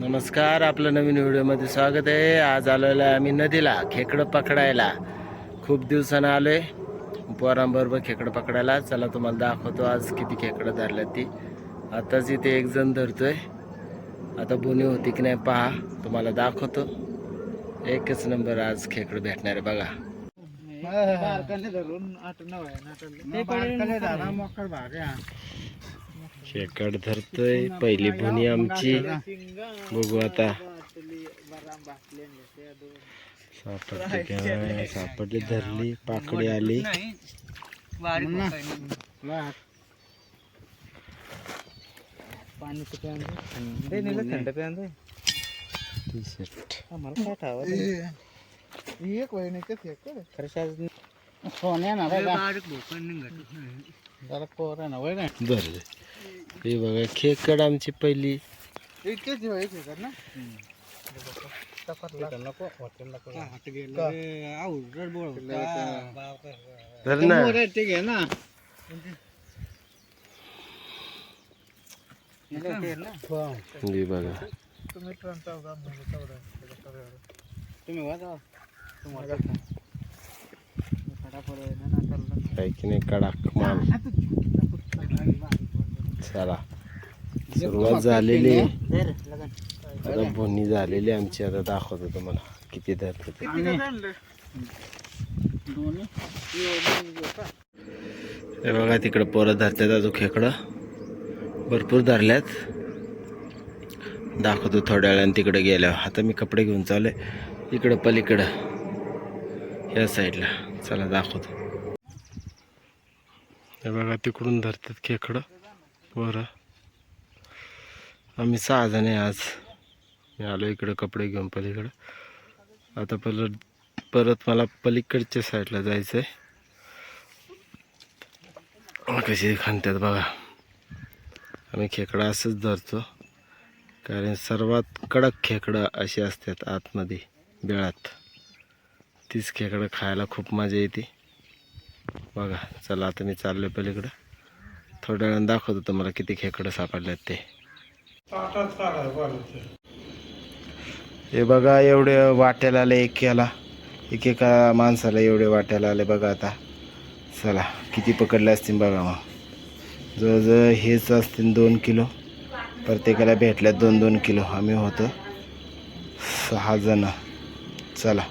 नमस्कार आपलं नवीन व्हिडिओमध्ये स्वागत आहे. आज आलेलो आहे आम्ही नदीला खेकडं पकडायला. खूप दिवसानं आलोय. पोरांबरोबर खेकडं पकडायला. चला तुम्हाला दाखवतो आज किती खेकडं धरल्यात ती. आताच इथे एक जण धरतोय. आता बोनी होती की नाही पहा तुम्हाला दाखवतो. एकच नंबर आज खेकडं भेटणार आहे बघा. खेकड धरतोय. पहिली भुनी आमची. बघू आता. सापडली काय? सापडली धरली पाकडी आली. पाणी थंड प्यान टी शर्ट ठाव सोन्या ना जरा पोरा ना वय काय बरं हे बघा खेकड आमची पहिली. इतकेच ना? नको हॉटेल नको धर ना. ठीक आहे ना. हे. बघा. तुम्ही वाजा काय की नाही कडाक माल. चला. सुरुवात झालेली. आता भोनी झालेली आहे आमची आता दाखवतो तुम्हाला किती धरते ते. हे बघा तिकडं पोरं धरतात अजून खेकडं. भरपूर धरल्यात. दाखवतो थोड्या वेळाने तिकडे गेल्यावर. आता मी कपडे घेऊन चालले इकडं पलीकडं. या साईडला. चला दाखवतो. हे बघा तिकडून धरतात खेकडं बरं आम्ही सहा जण आहे आज. मी आलो इकडं कपडे घेऊन पलीकडं. आता परत परत मला पलीकडच्या साईडला जायचं आहे कशी खाणतात बघा. आम्ही खेकडा असंच धरतो. कारण सर्वात कडक खेकडं अशी असतात आतमध्ये बिळात. तीच खेकडं खायला खूप मजा येते. बघा चला आता मी चाललो पलीकडं. थोड्या वेळानं दाखवतो तुम्हाला किती खेकडं सापडल्यात ते. हे बघा एवढे वाट्याला आले एक याला एक एका माणसाला एवढे वाट्याला आले बघा आता. चला किती पकडले असतील बघा मग. जवळजवळ हेच असतील दोन किलो. प्रत्येकाला भेटल्यात दोन दोन किलो. आम्ही होतो सहा जण. चला.